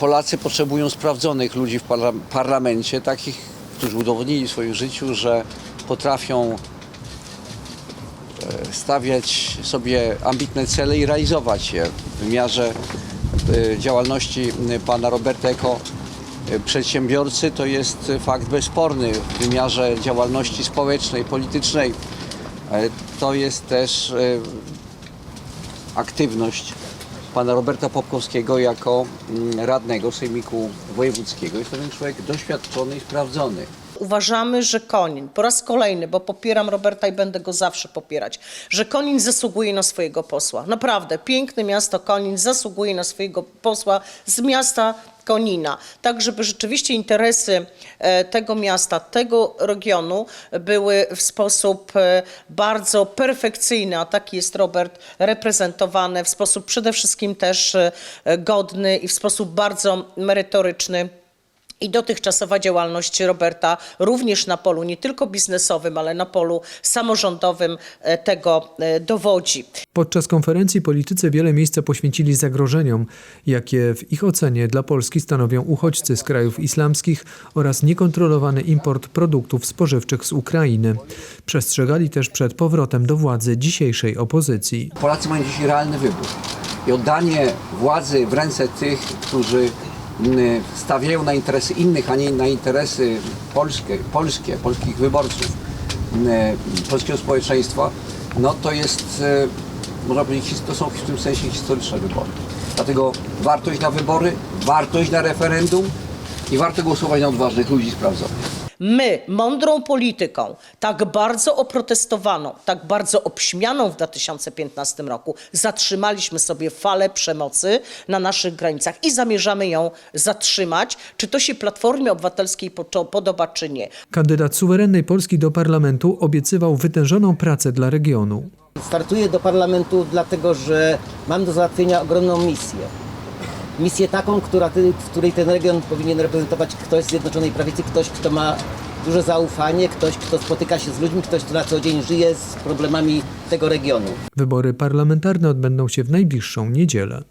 Polacy potrzebują sprawdzonych ludzi w parla- parlamencie, takich, którzy udowodnili w swoim życiu, że potrafią e, stawiać sobie ambitne cele i realizować je w wymiarze e, działalności pana Roberta jako e, przedsiębiorcy. To jest fakt bezsporny w wymiarze działalności społecznej, politycznej. To jest też aktywność pana Roberta Popkowskiego jako mm, radnego Sejmiku Wojewódzkiego. Jest to ten człowiek doświadczony i sprawdzony. Uważamy, że Konin, po raz kolejny, bo popieram Roberta i będę go zawsze popierać, że Konin zasługuje na swojego posła. Naprawdę, piękne miasto Konin zasługuje na swojego posła z miasta Konina, tak żeby rzeczywiście interesy e, tego miasta, tego regionu były w sposób e, bardzo perfekcyjny, a taki jest Robert, reprezentowane w sposób przede wszystkim też e, godny i w sposób bardzo merytoryczny. I dotychczasowa działalność Roberta również na polu nie tylko biznesowym, ale na polu samorządowym e, tego e, dowodzi. Podczas konferencji politycy wiele miejsca poświęcili zagrożeniom, jakie w ich ocenie dla Polski stanowią uchodźcy z krajów islamskich oraz niekontrolowany import produktów spożywczych z Ukrainy. Przestrzegali też przed powrotem do władzy dzisiejszej opozycji. Polacy mają dzisiaj realny wybór i oddanie władzy w ręce tych, którzy stawiają na interesy innych, a nie na interesy polskie, polskie polskich wyborców, mm, polskiego społeczeństwa, no to jest, e, można powiedzieć, to są w tym sensie historyczne wybory. Dlatego warto iść na wybory, warto iść na referendum i warto głosować na odważnych ludzi sprawdzonych. My, mądrą polityką, tak bardzo oprotestowaną, tak bardzo obśmianą w 2015 roku, zatrzymaliśmy sobie falę przemocy na naszych granicach i zamierzamy ją zatrzymać. Czy to się Platformie Obywatelskiej po- podoba, czy nie? Kandydat suwerennej Polski do parlamentu obiecywał wytężoną pracę dla regionu. Startuję do parlamentu dlatego, że mam do załatwienia ogromną misję. Misję taką, która, ty- w której ten region powinien reprezentować ktoś z Zjednoczonej Prawicy, ktoś, kto ma duże zaufanie, ktoś, kto spotyka się z ludźmi, ktoś, kto na co dzień żyje z problemami tego regionu. Wybory parlamentarne odbędą się w najbliższą niedzielę.